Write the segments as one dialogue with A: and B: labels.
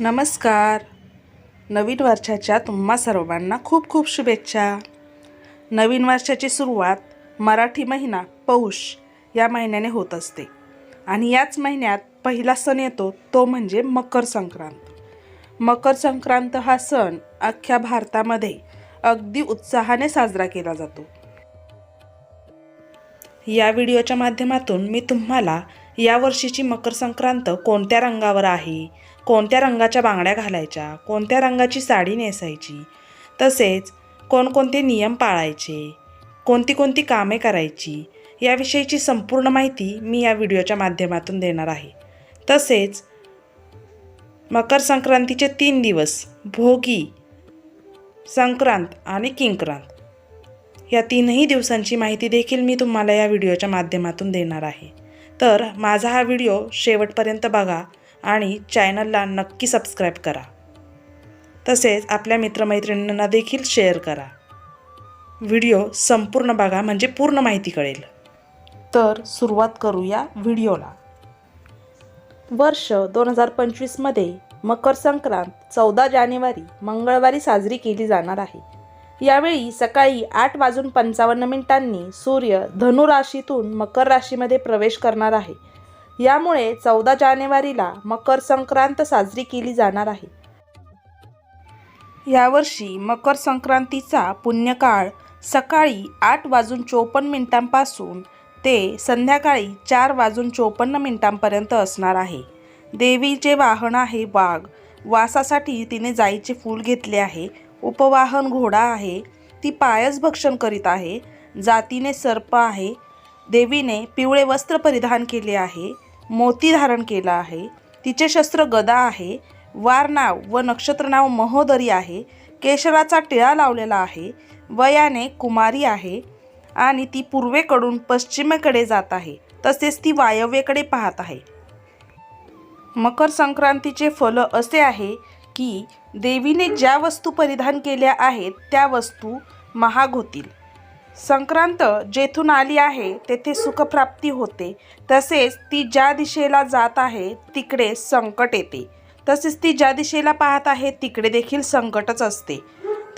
A: नमस्कार. नवीन वर्षाच्या तुम्हा सर्वांना खूप खूप शुभेच्छा. नवीन वर्षाची सुरुवात मराठी महिना पौष या महिन्याने होत असते. आणि याच महिन्यात पहिला सण येतो तो म्हणजे मकर संक्रांत. मकर संक्रांत हा सण अख्ख्या भारतामध्ये अगदी उत्साहाने साजरा केला जातो. या व्हिडिओच्या माध्यमातून मी तुम्हाला या वर्षीची मकर संक्रांत कोणत्या रंगावर आहे? कोणत्या रंगाच्या बांगड्या घालायच्या? कोणत्या रंगाची साडी नेसायची? तसेच कोणकोणते नियम पाळायचे? कोणती कोणती कामे करायची? याविषयीची संपूर्ण माहिती मी या व्हिडिओच्या माध्यमातून देणार आहे. तसेच मकर संक्रांतीचे तीन दिवस भोगी संक्रांत आणि किंक्रांत या तीनही दिवसांची माहिती देखील मी तुम्हाला या व्हिडिओच्या माध्यमातून देणार आहे. तर माझा हा व्हिडिओ शेवटपर्यंत बघा आणि चॅनलला नक्की सबस्क्राईब करा. तसेच आपल्या मित्रमैत्रिणींना देखील शेअर करा. व्हिडिओ संपूर्ण बघा म्हणजे पूर्ण माहिती कळेल. तर सुरुवात करूया व्हिडिओला. वर्ष दोन हजार पंचवीसमध्ये मकर संक्रांत चौदा जानेवारी मंगळवारी साजरी केली जाणार आहे. यावेळी सकाळी आठ वाजून पंचावन्न मिनिटांनी सूर्य धनु राशीतून मकर राशीमध्ये प्रवेश करणार आहे. यामुळे चौदा जानेवारीला मकर संक्रांत साजरी केली जाणार आहे. यावर्षी मकर संक्रांतीचा पुण्यकाळ सकाळी आठ वाजून चोपन्न मिनिटांपासून ते संध्याकाळी चार वाजून चोपन्न मिनिटांपर्यंत असणार आहे. देवीचे वाहन आहे वाघ वासासाठी तिने जाईचे फूल घेतले आहे. उपवाहन घोडा आहे. ती पायस भक्षण करीत आहे. जातीने सर्प आहे. देवीने पिवळे वस्त्र परिधान केले आहे. मोती धारण केला आहे. तिचे शस्त्र गदा आहे. वार नाव व नक्षत्र नाव महोदरी आहे. केशराचा टिळा लावलेला आहे. वयाने कुमारी आहे. आणि ती पूर्वेकडून पश्चिमेकडे जात आहे. तसेच ती वायव्येकडे पाहत आहे. मकर संक्रांतीचे फल असे आहे की देवीने ज्या वस्तू परिधान केल्या आहेत त्या वस्तू महाग होतील. संक्रांत जेथून आली आहे तेथे सुखप्राप्ती होते. तसेच ती ज्या दिशेला जात आहे तिकडे संकट येते. तसेच ती ज्या दिशेला पाहत आहे तिकडे देखील संकटच असते.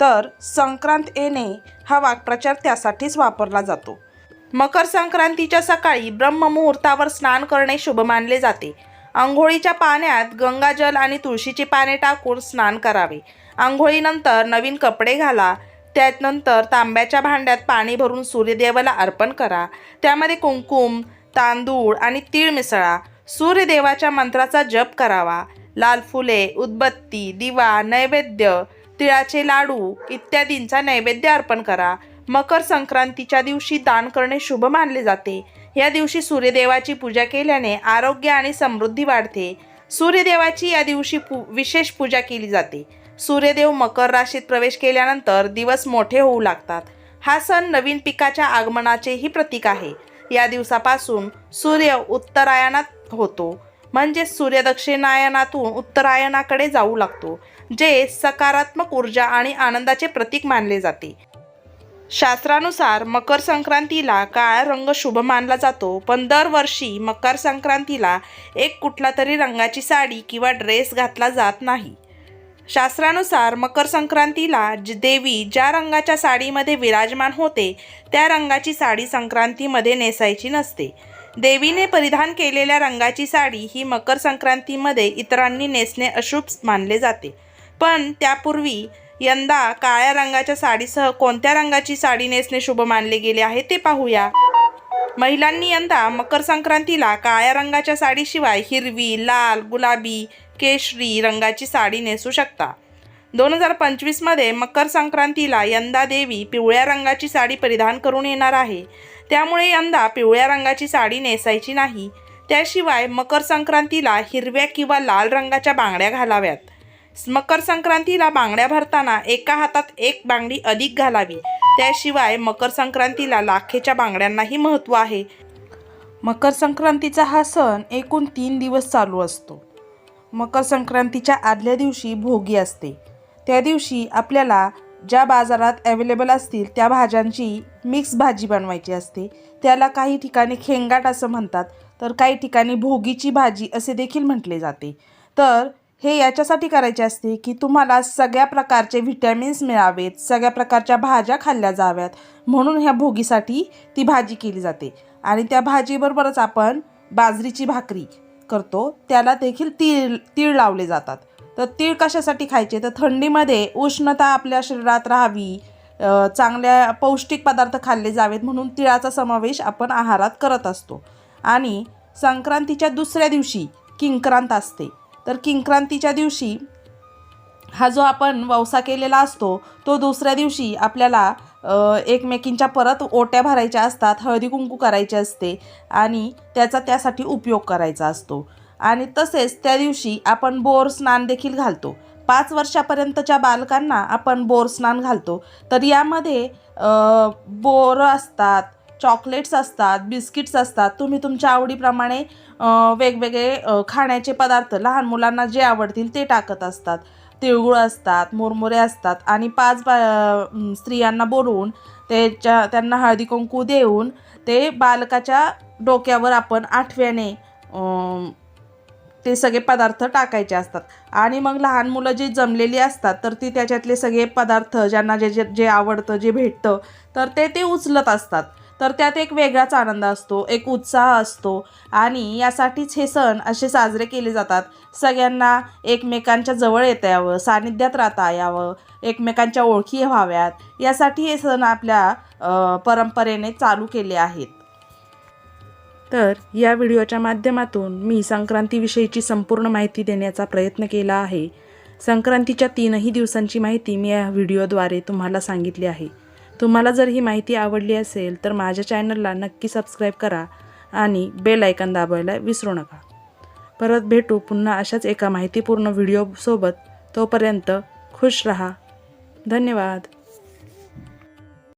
A: तर संक्रांत येणे हा वाक्प्रचार त्यासाठीच वापरला जातो. मकर संक्रांतीच्या सकाळी ब्रह्ममुहूर्तावर स्नान करणे शुभ मानले जाते. आंघोळीच्या पाण्यात गंगाजल आणि तुळशीची पाने टाकून स्नान करावे. आंघोळीनंतर नवीन कपडे घाला. त्यानंतर तांब्याच्या भांड्यात पाणी भरून सूर्यदेवाला अर्पण करा. त्यामध्ये कुंकुम तांदूळ आणि तीळ मिसळा. सूर्यदेवाच्या मंत्राचा जप करावा. लाल फुले उदबत्ती दिवा नैवेद्य तिळाचे लाडू इत्यादींचा नैवेद्य अर्पण करा. मकर संक्रांतीच्या दिवशी दान करणे शुभ मानले जाते. या दिवशी सूर्यदेवाची पूजा केल्याने आरोग्य आणि समृद्धी वाढते. सूर्यदेवाची या दिवशी पू विशेष पूजा केली जाते. सूर्यदेव मकर राशीत प्रवेश केल्यानंतर दिवस मोठे होऊ लागतात. हा सण नवीन पिकाच्या आगमनाचेही प्रतीक आहे. या दिवसापासून सूर्य उत्तरायणात होतो. म्हणजे सूर्य दक्षिणायनातून उत्तरायणाकडे जाऊ लागतो जे सकारात्मक ऊर्जा आणि आनंदाचे प्रतीक मानले जाते. शास्त्रानुसार मकर संक्रांतीला काळा रंग शुभ मानला जातो पण दरवर्षी मकर संक्रांतीला एक कुठला तरी रंगाची साडी किंवा ड्रेस घातला जात नाही. शास्त्रानुसार मकर संक्रांतीला ज देवी ज्या रंगाच्या साडीमध्ये विराजमान होते त्या रंगाची साडी संक्रांतीमध्ये नेसायची नसते. देवीने परिधान केलेल्या रंगाची साडी ही मकर संक्रांतीमध्ये इतरांनी नेसणे अशुभ मानले जाते. पण त्यापूर्वी यंदा काळ्या रंगाच्या साडीसह कोणत्या रंगाची साडी नेसणे शुभ मानले गेले आहे ते पाहूया. महिलांनी यंदा मकर संक्रांतीला काळ्या रंगाच्या साडीशिवाय हिरवी लाल गुलाबी केशरी रंगाची साडी नेसू शकता. दोन हजार पंचवीसमध्ये मकर संक्रांतीला यंदा देवी पिवळ्या रंगाची साडी परिधान करून येणार आहे. त्यामुळे यंदा पिवळ्या रंगाची साडी नेसायची नाही. त्याशिवाय मकर संक्रांतीला हिरव्या किंवा लाल रंगाच्या बांगड्या घालाव्यात. मकर संक्रांतीला बांगड्या भरताना एका हातात एक बांगडी अधिक घालावी. त्याशिवाय मकर संक्रांतीला लाखेच्या बांगड्यांनाही महत्त्व आहे. मकर संक्रांतीचा हा सण एकूण तीन दिवस चालू असतो. मकर संक्रांतीच्या आदल्या दिवशी भोगी असते. त्या दिवशी आपल्याला ज्या बाजारात अवेलेबल असतील त्या भाज्यांची मिक्स भाजी बनवायची असते. त्याला काही ठिकाणी खेंगाट असं म्हणतात. तर काही ठिकाणी भोगीची भाजी असे देखील म्हटले जाते. तर हे याच्यासाठी करायचे असते की तुम्हाला सगळ्या प्रकारचे व्हिटॅमिन्स मिळावेत सगळ्या प्रकारच्या भाज्या खाल्ल्या जाव्यात. म्हणून ह्या भोगीसाठी ती भाजी केली जाते. आणि त्या भाजीबरोबरच आपण बाजरीची भाकरी करतो. त्याला देखील तीळ तीळ लावले जातात. तर तीळ कशासाठी खायचे? तर थंडीमध्ये उष्णता आपल्या शरीरात राहावी चांगल्या पौष्टिक पदार्थ खाल्ले जावेत म्हणून तिळाचा समावेश आपण आहारात करत असतो. आणि संक्रांतीच्या दुसऱ्या दिवशी किंक्रांत असते. तर किंक्रांतीच्या दिवशी हा जो आपण ववसा केलेला असतो तो दुसऱ्या दिवशी आपल्याला एकमेकींच्या परत ओट्या भरायच्या असतात हळदी कुंकू करायचे असते आणि त्याचा त्यासाठी उपयोग करायचा असतो. आणि तसेच त्या दिवशी आपण बोर स्नान देखील घालतो. पाच वर्षापर्यंतच्या बालकांना आपण बोर स्नान घालतो. तर यामध्ये बोर बोरं असतात चॉकलेट्स असतात बिस्किट्स असतात तुम्ही तुमच्या आवडीप्रमाणे वेगवेगळे खाण्याचे पदार्थ लहान मुलांना जे आवडतील ते टाकत असतात. तिळगुळ असतात मुरमुरे असतात आणि पाच बा स्त्रियांना बोलवून त्याच्या त्यांना हळदी कुंकू देऊन ते बालकाच्या डोक्यावर आपण आठव्याने ते सगळे पदार्थ टाकायचे असतात. आणि मग लहान मुलं जी जमलेली असतात तर ती त्याच्यातले सगळे पदार्थ ज्यांना जे जे जे आवडतं जे भेटतं तर ते ते उचलत असतात. तर त्यात एक वेगळाच आनंद असतो एक उत्साह असतो. आणि यासाठीच हे सण असे साजरे केले जातात. सगळ्यांना एकमेकांच्या जवळ येता यावं सानिध्यात राहता यावं एकमेकांच्या ओळखी व्हाव्यात. यासाठी हे सण आपल्या परंपरेने चालू केले आहेत. तर या व्हिडिओच्या माध्यमातून मी संक्रांतीविषयीची संपूर्ण माहिती देण्याचा प्रयत्न केला आहे. संक्रांतीच्या तीनही दिवसांची माहिती मी या व्हिडिओद्वारे तुम्हाला सांगितली आहे. तुम्हाला जर ही माहिती आवडली असेल तर माझ्या चॅनलला नक्की सबस्क्राईब करा आणि बेल आयकन दाबायला विसरू नका. परत भेटू पुन्हा अशाच एका माहितीपूर्ण व्हिडिओसोबत. तोपर्यंत खुश रहा. धन्यवाद.